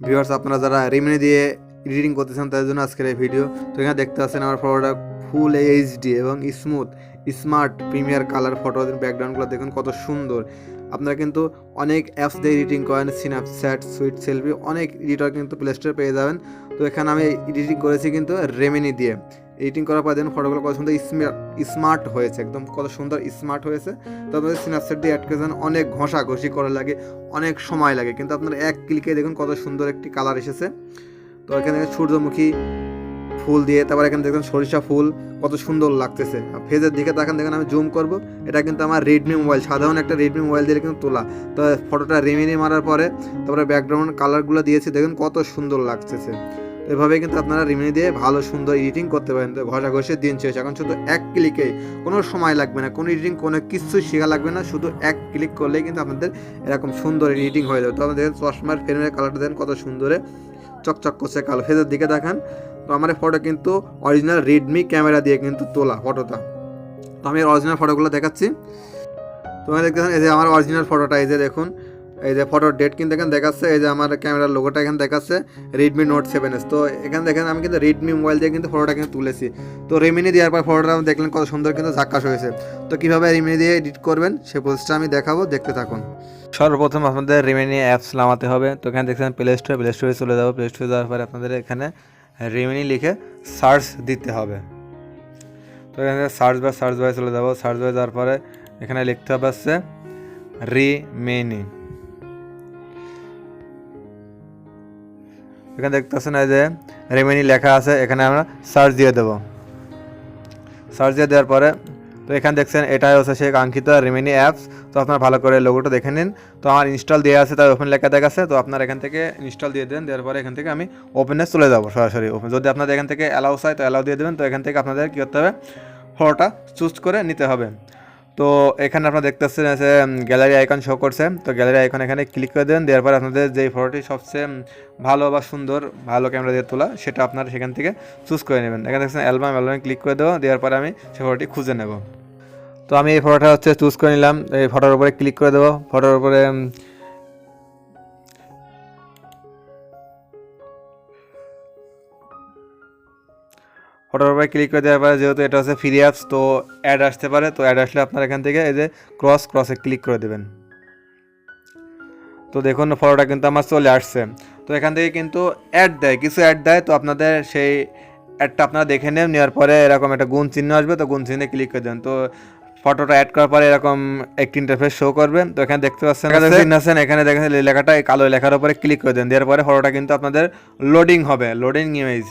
Viewers আপনারা যারা Remini দিয়ে এডিটিং করতেছেন, তাদের জন্য আজকের এই ভিডিও তো এখানে দেখতে পাচ্ছেন, আমার ফটোটা ফুল এইচডি এবং smooth smart premier colour photo ব্যাকগ্রাউন্ডগুলো দেখুন, কত সুন্দর। আপনারা কিন্তু অনেক অ্যাপস দিয়ে এডিটিং করেন স্ন্যাপচ্যাট সুইট সেলফি অনেক এডিটর কিন্তু প্লে স্টোরে পেয়ে যাবেন। তো এখানে আমি এডিটিং করেছি কিন্তু রেমিনি দিয়ে। এডিটিং করার পর দেখুন ফটোগুলো কত সুন্দর স্মার্ট হয়েছে, একদম কত সুন্দর স্মার্ট হয়েছে। তো আপনাদের স্ন্যাপচ্যাট দিয়ে অ্যাড করেছেন অনেক ঘষা ঘষি করা লাগে, অনেক সময় লাগে, কিন্তু আপনারা এক ক্লিকে দেখুন কত সুন্দর একটি কালার এসেছে। তো এখানে সূর্যমুখী ফুল দিয়ে, তারপর এখানে দেখেন সরিষা ফুল, কত সুন্দর লাগতেছে। ফেজের দিকে তাকান, দেখেন আমি জুম করব, এটা কিন্তু আমার রেডমি মোবাইল সাধারণ একটা রেডমি মোবাইল দিয়ে কিন্তু তোলা। তো ফটোটা রেমিনি মারার পরে, তারপরে ব্যাকগ্রাউন্ড কালারগুলো দিয়েছি, দেখুন কত সুন্দর লাগতেছে। এভাবে কিন্তু আপনারা রিমিনি দিয়ে ভালো, সুন্দর এডিটিং করতে পারেন। তো ঘষা ঘষে দিন শেষ। এখন শুধু এক ক্লিকে কোনো সময় লাগবে না। কোনো এডিটিং কোনো কিছু শেখা লাগবে না। শুধু এক ক্লিক করলেই কিন্তু আপনাদের এরকম সুন্দর এডিটিং হয়ে যাবে। তো আমাদের চশমার ফ্রেমের কালারটা দেন কত সুন্দরে চকচক করছে কালো। ফেজের দিকে দেখান। তো আমার ফটো কিন্তু অরিজিনাল রেডমি ক্যামেরা দিয়ে কিন্তু তোলা ফটোটা তো আমি অরিজিনাল ফটোগুলো দেখাচ্ছি। তোমরা দেখতে এই যে আমার অরিজিনাল ফটোটা এই যে দেখুন। এই যে ফটোর ডেট কিন্তু এখানে দেখাচ্ছে, এই যে আমার ক্যামেরার লোগোটা এখানে দেখাচ্ছে রেডমি নোট সেভেন এস তো এখানে দেখেন আমি কিন্তু রেডমি মোবাইল দিয়ে কিন্তু ফটোটা কিন্তু তুলেছি। তো রেমিনি দেওয়ার পর ফটোটা আমি দেখলেন কত সুন্দর কিন্তু ঝাক্কাস হয়েছে। তো কীভাবে রেমিনি দিয়ে এডিট করবেন, সে প্রসেসটা আমি দেখাবো, দেখতে থাকুন। সর্বপ্রথম আপনাদের রেমিনি অ্যাপস নামাতে হবে। তো এখানে দেখছেন প্লে স্টোরে প্লে স্টোরে চলে যাব। প্লে স্টোরে যাওয়ার পরে আপনাদের এখানে রেমিনি লিখে সার্চ দিতে হবে। তো এখানে সার্চ বা সার্চ বাই চলে যাব। সার্চ বারে যাওয়ার পরে এখানে লিখতে হবে হচ্ছে রিমেনি এখানে দেখতেছেন এই যে রেমেনি লেখা আছে, এখানে আমরা সার্চ দিয়ে দেবো। সার্চ দিয়ে দেওয়ার পরে, তো এখানে দেখছেন এটাই হচ্ছে সেই কাঙ্ক্ষিত রেমেনি অ্যাপস। তো আপনার ভালো করে লোগোটা দেখে নিন। তো আমার ইনস্টল দেওয়া আছে, তার ওপেন লেখা দেখাচ্ছে তো আপনার এখান থেকে ইনস্টল দিয়ে দেন। দেওয়ার পরে এখান থেকে আমি ওপেনে চলে যাব সরাসরি ওপেন যদি আপনাদের এখান থেকে অ্যালাউ চাই, তো অ্যালাউ দিয়ে দেবেন। তো এখান থেকে আপনাদের কী করতে হবে? ফটোটা চুজ করে নিতে হবে। তো এখানে আপনারা দেখতেছেন যে গ্যালারি আইকন শো করছে। তো গ্যালারি আইকন এখানে ক্লিক করে দেন, দেওয়ার পর আপনাদের যেই ফটোটি সবচেয়ে ভালো বা সুন্দর, ভালো ক্যামেরা দিয়ে তোলা, সেটা আপনারা সেখান থেকে চুজ করে নেবেন। এখানে দেখছেন অ্যালবাম অ্যালবামে ক্লিক করে দেবো, দেওয়ার পরে আমি সেই ফটোটি খুঁজে নেব। তো আমি এই ফটোটা হচ্ছে চুজ করে নিলাম। এই ফটোর উপরে ক্লিক করে দেবো। ফটোর উপরে ফটোর উপরে ক্লিক করে দেওয়ার পরে যেহেতু এটা হচ্ছে ফ্রি অ্যাপস তো অ্যাড আসতে পারে। তো অ্যাড আসলে আপনার এখান থেকে এই যে ক্রস ক্রসে ক্লিক করে দেবেন। তো দেখুন ফটোটা কিন্তু আমার চলে আসছে। তো এখান থেকে কিন্তু অ্যাড দেয়। কিছু অ্যাড দেয়, তো আপনাদের সেই অ্যাডটা আপনারা দেখে নেন। নেওয়ার পরে এরকম একটা গুণ চিহ্ন আসবে, তো গুণ চিহ্নে ক্লিক করে দেন। তো ফটোটা অ্যাড করার পরে এরকম একটি ইন্টারফেস শো করবে। তো এখানে দেখতে পাচ্ছেন চিহ্ন আছেন এখানে দেখেন লেখাটা কালো লেখার উপরে ক্লিক করে দেন। দেওয়ার পরে ফটোটা কিন্তু আপনাদের লোডিং হবে। লোডিং ইমেজ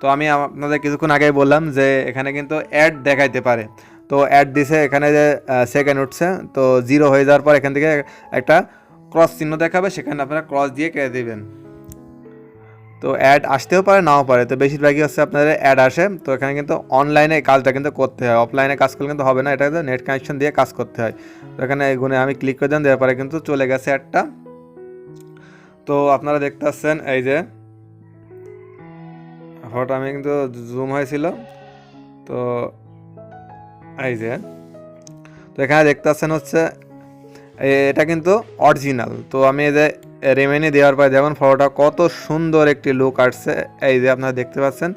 তো আমি আপনাদের কিছুক্ষণ আগেই বললাম যে এখানে কিন্তু অ্যাড দেখাইতে পারে। তো অ্যাড দিছে, এখানে যে সেকেন্ড উঠছে, তো জিরো হয়ে যাওয়ার পর এখান থেকে একটা ক্রস চিহ্ন দেখাবে, সেখানে আপনারা ক্রস দিয়ে কেটে দেবেন। তো অ্যাড আসতেও পারে, নাও পারে। তো বেশিরভাগই হচ্ছে আপনাদের অ্যাড আসে। তো এখানে কিন্তু অনলাইনে কাজটা কিন্তু করতে হয়। অফলাইনে কাজ করলে কিন্তু হবে না, এটা কিন্তু নেট কানেকশন দিয়ে কাজ করতে হয়। তো এখানে গুণে আমি ক্লিক করে দেন দেওয়ার পরে কিন্তু চলে গেছে অ্যাডটা তো আপনারা দেখতে পাচ্ছেন, এই যে ফটো আমি কিন্তু জুম হয়েছিল। তো এই যে, তো এখানে দেখতে পাচ্ছেন হচ্ছে এটা কিন্তু অরিজিনাল তো আমি এই যে রেমেনি দেওয়ার পরে যেমন ফটোটা কত সুন্দর একটি লুক আসছে। এই যে আপনারা দেখতে পাচ্ছেন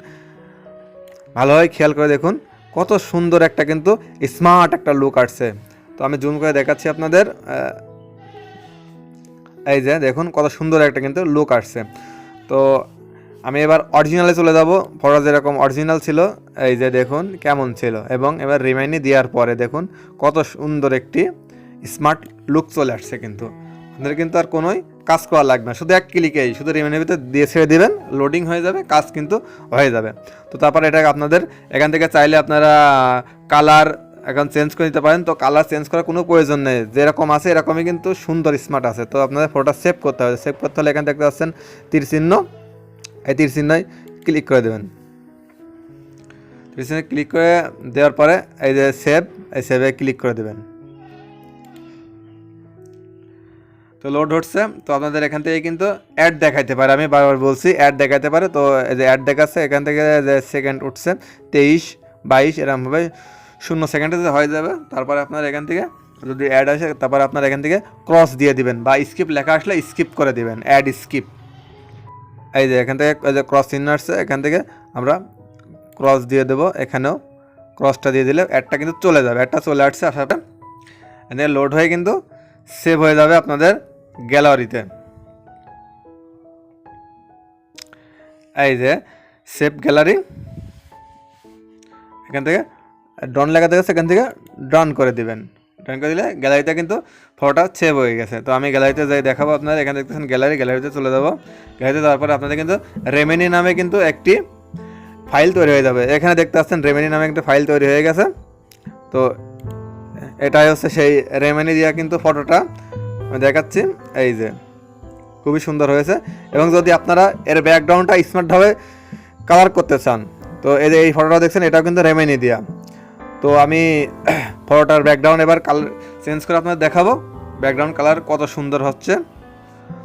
ভালোভাবে খেয়াল করে দেখুন, কত সুন্দর একটা কিন্তু স্মার্ট একটা লুক আসছে। তো আমি জুম করে দেখাচ্ছি আপনাদের এই যে দেখুন কত সুন্দর একটা কিন্তু লুক আসছে। তো আমি এবার অরিজিনালে চলে যাব। ফটো যেরকম অরিজিনাল ছিল, এই যে দেখুন কেমন ছিল। এবং এবার রিমাইনি দেওয়ার পরে দেখুন কত সুন্দর একটি স্মার্ট লুক চলে আসছে কিন্তু। আপনাদের কিন্তু আর কোনোই কাজ করা লাগবে না। শুধু এক ক্লিকেই শুধু রিমাইনের ভিতরে দিয়ে ছেড়ে দেবেন লোডিং হয়ে যাবে, কাজ কিন্তু হয়ে যাবে। তো তারপর এটা আপনাদের এখান থেকে চাইলে আপনারা কালার এখন চেঞ্জ করে নিতে পারেন। তো কালার চেঞ্জ করার কোনো প্রয়োজন নেই। যেরকম আছে, এরকমই কিন্তু সুন্দর স্মার্ট আছে। তো আপনাদের ফটোটা সেভ করতে হবে। সেভ করতে হলে এখানে দেখতে পাচ্ছেন তীর চিহ্ন। এই তীর চিহ্নয় ক্লিক করে দেবেন। তীর চিহ্নে ক্লিক করে দেওয়ার পরে এই যে সেভ, এই সেভে ক্লিক করে দেবেন। তো লোড হচ্ছে, তো আপনাদের এখান থেকে কিন্তু অ্যাড দেখাইতে পারে। আমি বারবার বলছি, অ্যাড দেখাইতে পারে। তো এই যে অ্যাড দেখাচ্ছে, এখান থেকে যে সেকেন্ড উঠছে, তেইশ, বাইশ, এরকমভাবে শূন্য সেকেন্ডে হয়ে যাবে, তারপরে আপনার এখান থেকে যদি অ্যাড আসে, তারপরে আপনার এখান থেকে ক্রস দিয়ে দিবেন বা স্কিপ লেখা আসলে স্কিপ করে দিবেন, অ্যাড স্কিপ। এই যে এখান থেকে যে ক্রস চিহ্ন আসছে, এখান থেকে আমরা ক্রস দিয়ে দেবো, এখানেও ক্রসটা দিয়ে দিলে অ্যাডটা কিন্তু চলে যাবে। অ্যাডটা চলে আসছে আসাটা এখানে লোড হয়ে কিন্তু সেভ হয়ে যাবে আপনাদের গ্যালারিতে এই যে সেভ গ্যালারি এখান থেকে ডন লেখা থেকে সেখান থেকে ডন করে দিবেন। ডন করে দিলে গ্যালারিতে কিন্তু ফটোটা সেভ হয়ে গেছে। তো আমি গ্যালারিতে যাই, দেখাবো আপনারা এখানে দেখতেছেন গ্যালারি গ্যালারিতে চলে যাব। গ্যালারিতে যাওয়ার তারপরে আপনাদের কিন্তু রেমেনি নামে কিন্তু একটি ফাইল তৈরি হয়ে যাবে। এখানে দেখতে পাচ্ছেন রেমেনি নামে একটা ফাইল তৈরি হয়ে গেছে। তো এটাই হচ্ছে সেই রেমেনি দিয়া কিন্তু ফটোটা আমি দেখাচ্ছি। এই যে, খুবই সুন্দর হয়েছে। এবং যদি আপনারা এর ব্যাকগ্রাউন্ডটা স্মার্টভাবে কালার করতে চান, তো এই যে এই ফটোটা দেখছেন, এটাও কিন্তু রেমেনি দিয়া। তো আমি ফটোটার ব্যাকগ্রাউন্ড এবার কালার চেঞ্জ করে আপনাদের দেখাবো। ব্যাকগ্রাউন্ড কালার কত সুন্দর হচ্ছে।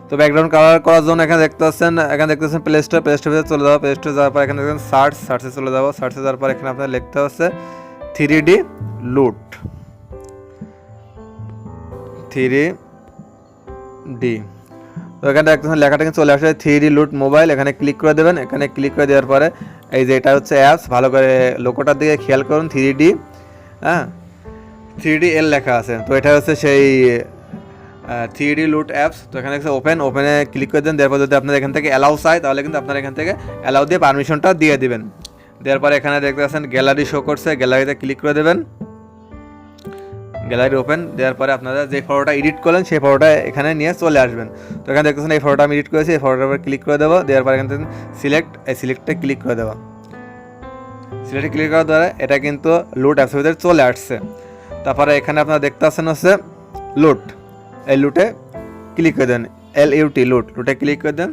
তো ব্যাকগ্রাউন্ড কালার করার জন্য এখানে দেখতে পাচ্ছেন, এখানে দেখতে পাচ্ছেন প্লে স্টোর প্লে স্টোরে চলে যাব। প্লে স্টোরে যাওয়ার পর এখানে দেখবেন সার্চ সার্চে চলে যাব। সার্চে যাওয়ার পর এখানে আপনার লিখতে হচ্ছে three D LUT three D তো এখানে পাচ্ছেন লেখাটা কিন্তু চলে আসে থ্রি ডি লুট মোবাইল এখানে ক্লিক করে দেবেন। এখানে ক্লিক করে দেওয়ার পরে এই যে এটা হচ্ছে অ্যাপস ভালো করে লোকোটার দিকে খেয়াল করুন থ্রি ডি হ্যাঁ? থ্রি এল লেখা আছে। তো এটা হচ্ছে সেই থ্রি লুট অ্যাপস। তো এখানে হচ্ছে ওপেন ওপেনে ক্লিক করে দেন। তারপর যদি আপনার এখান থেকে অ্যালাউ চাই তাহলে কিন্তু আপনার এখান থেকে অ্যালাউ দিয়ে পারমিশনটা দিয়ে দিবেন। দেওয়ার পরে এখানে দেখতে পাচ্ছেন গ্যালারি শো করছে। গ্যালারিতে ক্লিক করে দেবেন। গ্যালারি ওপেন দেওয়ার পরে আপনারা যে ফটোটা এডিট করলেন, সেই ফটোটা এখানে নিয়ে চলে আসবেন। তো এখানে দেখতেছেন এই ফটোটা আমি এডিট করেছি, এই ফটোটার উপর ক্লিক করে দেবো। দেওয়ার পরে এখানে সিলেক্ট এই সিলেক্টে ক্লিক করে দেবো। সিলেক্টে ক্লিক করার দ্বারা এটা কিন্তু লুট অ্যাপসের ভিতরে চলে আসছে। তারপরে এখানে আপনারা দেখতে পাচ্ছেন হচ্ছে লুট। এই লুটে ক্লিক করে দেন এল ইউটি লুট। লুটে ক্লিক করে দেন,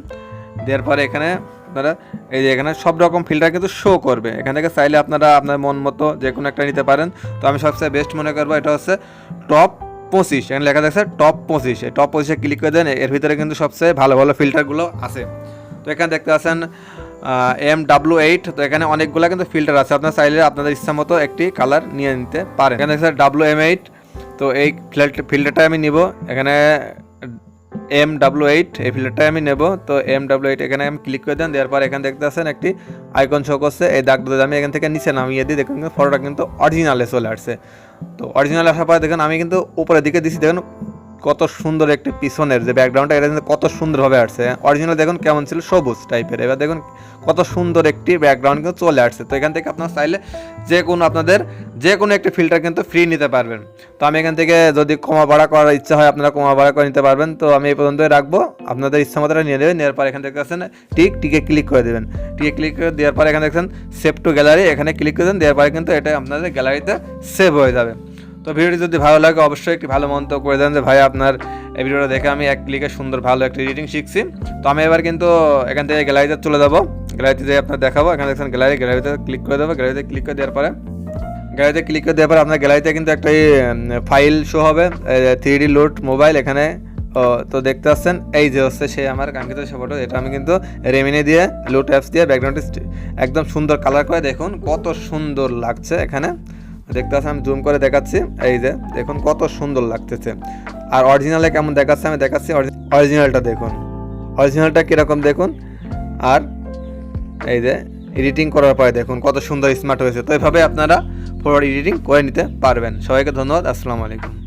দেওয়ার পরে এখানে আপনারা, এই যে এখানে সব রকম ফিল্টার কিন্তু শো করবে। এখান থেকে চাইলে আপনারা আপনার মন মতো যে কোনো একটা নিতে পারেন। তো আমি সবচেয়ে বেস্ট মনে করব এটা হচ্ছে টপ পঁচিশ। এখানে লেখা থাকছে টপ পঁচিশ। এই টপ পঁচিশে ক্লিক করে দেন, এর ভিতরে কিন্তু সবচেয়ে ভালো ভালো ফিল্টারগুলো আছে। তো এখানে দেখতে পাচ্ছেন এম ডাব্লু এইট তো এখানে অনেকগুলো কিন্তু ফিল্টার আছে। আপনার চাইলে আপনাদের ইচ্ছা মতো একটি কালার নিয়ে নিতে পারেন। এখানে দেখছেন ডাব্লু এম এইট তো এই ফিল্টারটা আমি নিব। এখানে এম ডাব্লু এইট এই ফিল্টারটা আমি নেব। তো এম ডাব্লু এইট এখানে আমি ক্লিক করে দেন, দেওয়ার পর এখানে দেখতে পাচ্ছেন একটি আইকন শো করছে। এই দাগটা আমি এখান থেকে নিচে নামিয়ে দিই দেখুন ফটোটা কিন্তু অরিজিনালে চলে আসছে। তো অরিজিনাল আসার পরে দেখুন, আমি কিন্তু উপরের দিকে দিছি। দেখুন কত সুন্দর একটি পিছনের যে ব্যাকগ্রাউন্ডটা এটা কিন্তু কত সুন্দরভাবে আসছে। অরিজিনাল দেখুন কেমন ছিল, সবুজ টাইপের এবার দেখুন কত সুন্দর একটি ব্যাকগ্রাউন্ড কিন্তু চলে আসছে। তো এখান থেকে আপনার চাইলে যে কোনো আপনাদের, যে কোনো একটি ফিল্টার কিন্তু ফ্রি নিতে পারবেন। তো আমি এখান থেকে যদি কমা ভাড়া করার ইচ্ছা হয়, আপনারা কমা ভাড়া করে নিতে পারবেন। তো আমি এই পর্যন্তই রাখব। আপনাদের ইচ্ছা মতো নিয়ে নেবেন, নেওয়ার পর এখান থেকে আছেন টিক টিকে ক্লিক করে দেবেন। টিকে ক্লিক করে দেওয়ার পর এখানে দেখছেন সেভ টু গ্যালারি এখানে ক্লিক করে দেন, দেওয়ার পরে কিন্তু এটা আপনাদের গ্যালারিতে সেভ হয়ে যাবে। তো ভিডিওটি যদি ভালো লাগে, অবশ্যই একটি ভালো মন্তব্য করে দেন যে, ভাই, আপনার এই ভিডিওটা দেখে আমি এক ক্লিকে সুন্দর ভালো একটা রিডিং শিখছি। তো আমি এবার কিন্তু এখান থেকে গ্যালারিতে চলে যাব। গ্যালারিতে যেয়ে আপনার দেখাবো। এখানে দেখছেন গ্যালারি গ্যালারিতে ক্লিক করে দেবো। গ্যালারিতে ক্লিক করে দেওয়ার পরে গ্যালারিতে ক্লিক করে দেওয়ার পরে আপনার গ্যালারিতে কিন্তু একটা ফাইল শো হবে। থ্রি ডি লোড মোবাইল এখানে তো দেখতে পাচ্ছেন, এই যে হচ্ছে সে আমার কাঙ্ক্ষিত সে ফটো এটা আমি কিন্তু রেমিনে দিয়ে লোড অ্যাপস দিয়ে ব্যাকগ্রাউন্ড একদম সুন্দর কালার করে দেখুন। কত সুন্দর লাগছে এখানে। দেখতে আছে আমি জুম করে দেখাচ্ছি। এই যে, দেখুন কত সুন্দর লাগতেছে। আর অরিজিনালে কেমন দেখাচ্ছে, আমি দেখাচ্ছি। অরিজিনালটা দেখুন। অরিজিনালটা কীরকম দেখুন? আর এই যে এডিটিং করার পরে দেখুন কত সুন্দর স্মার্ট হয়েছে। তো এভাবে আপনারা ফটো এডিটিং করে নিতে পারবেন। সবাইকে ধন্যবাদ, আসসালামু আলাইকুম।